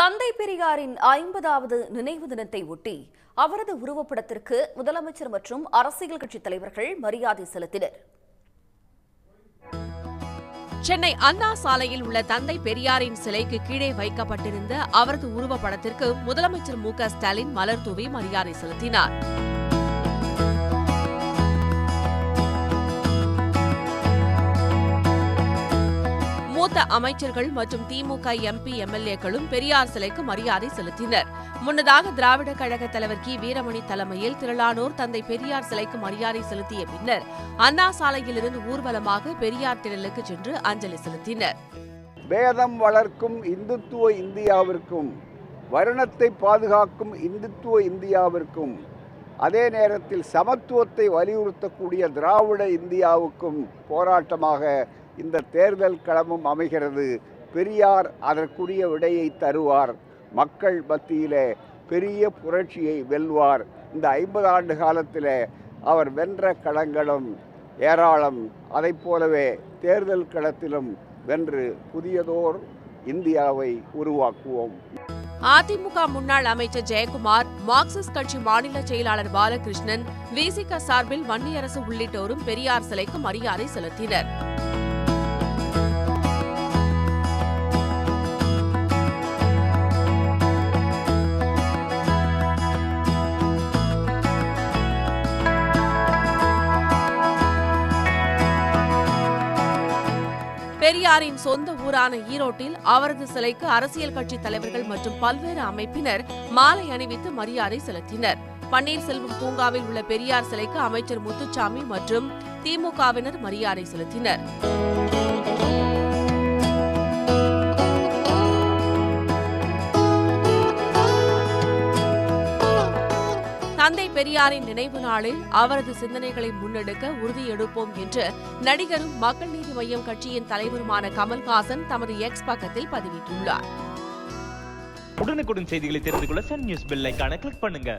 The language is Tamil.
தந்தை பெரியாரின் ஐம்பதாவது நினைவு தினத்தை ஒட்டி அவரது உருவப்படத்திற்கு முதலமைச்சர் மற்றும் அரசியல் கட்சித் தலைவர்கள் மரியாதை செலுத்தினர். சென்னை அண்ணா சாலையில் உள்ள தந்தை பெரியாரின் சிலைக்கு கீழே வைக்கப்பட்டிருந்த அவரது உருவப்படத்திற்கு முதலமைச்சர் மு க ஸ்டாலின் மலர் தூவி மரியாதை செலுத்தினார். மூத்த அமைச்சர்கள் மற்றும் திமுக எம்பி எம்எல்ஏக்களும் பெரியார் சிலைக்கு மரியாதை செலுத்தினர். முன்னதாக திராவிட கழக தலைவர் கி. வீரமணி தலைமையில் திரளானோர் தந்தை பெரியார் சிலைக்கு மரியாதை செலுத்திய பின்னர் அண்ணா சாலையிலிருந்து ஊர்வலமாக பெரியார் திடலுக்கு சென்று அஞ்சலி செலுத்தினர். வேதம் வளர்க்கும் இந்துத்துவ இந்தியாவிற்கும் வருணத்தை பாதுகாக்கும் இந்துத்துவ இந்தியாவிற்கும் அதே நேரத்தில் சமத்துவத்தை வலியுறுத்தக்கூடிய திராவிட இந்தியாவுக்கும் போராட்டமாக இந்த தேர்தல் களமும் அமைகிறது. பெரியார் அதற்குரிய விடையை தருவார். மக்கள் மத்தியிலே பெரிய புரட்சியை வெல்வார். இந்த ஐம்பது ஆண்டு காலத்தில் அவர் வென்ற களங்களும் ஏராளம். அதை போலவே தேர்தல் களத்திலும் வென்று புதியதோர் இந்தியாவை உருவாக்குவோம். அதிமுக முன்னாள் அமைச்சர் ஜெயக்குமார் மார்க்சிஸ்ட் கட்சி மாநில செயலாளர் பாலகிருஷ்ணன் விசிக சார்பில் வன்னியரசு உள்ளிட்டோரும் பெரியார் சிலைக்கு மரியாதை செலுத்தினர். பெரியாரின் சொந்த ஊரான ஈரோட்டில் அவரது சிலைக்கு அரசியல் கட்சி தலைவர்கள் மற்றும் பல்வேறு அமைப்பினர் மாலை அணிவித்து மரியாதை செலுத்தினர். பன்னீர்செல்வம் பூங்காவில் உள்ள பெரியார் சிலைக்கு அமைச்சர் முத்துச்சாமி மற்றும் திமுகவினர் மரியாதை செலுத்தினர். தந்தை பெரியாரின் நினைவு நாளில் அவரது சிந்தனைகளை முன்னெடுக்க உறுதியெடுப்போம் என்று நடிகரும் மக்கள் நீதி மய்யம் கட்சியின் தலைவருமான கமல்ஹாசன் தமது எக்ஸ் பக்கத்தில் பதிவிட்டுள்ளார். உடனுக்குடன் செய்திகளை தெரிந்து கொள்ள சன் நியூஸ் பெல் கிளிக் பண்ணுங்க.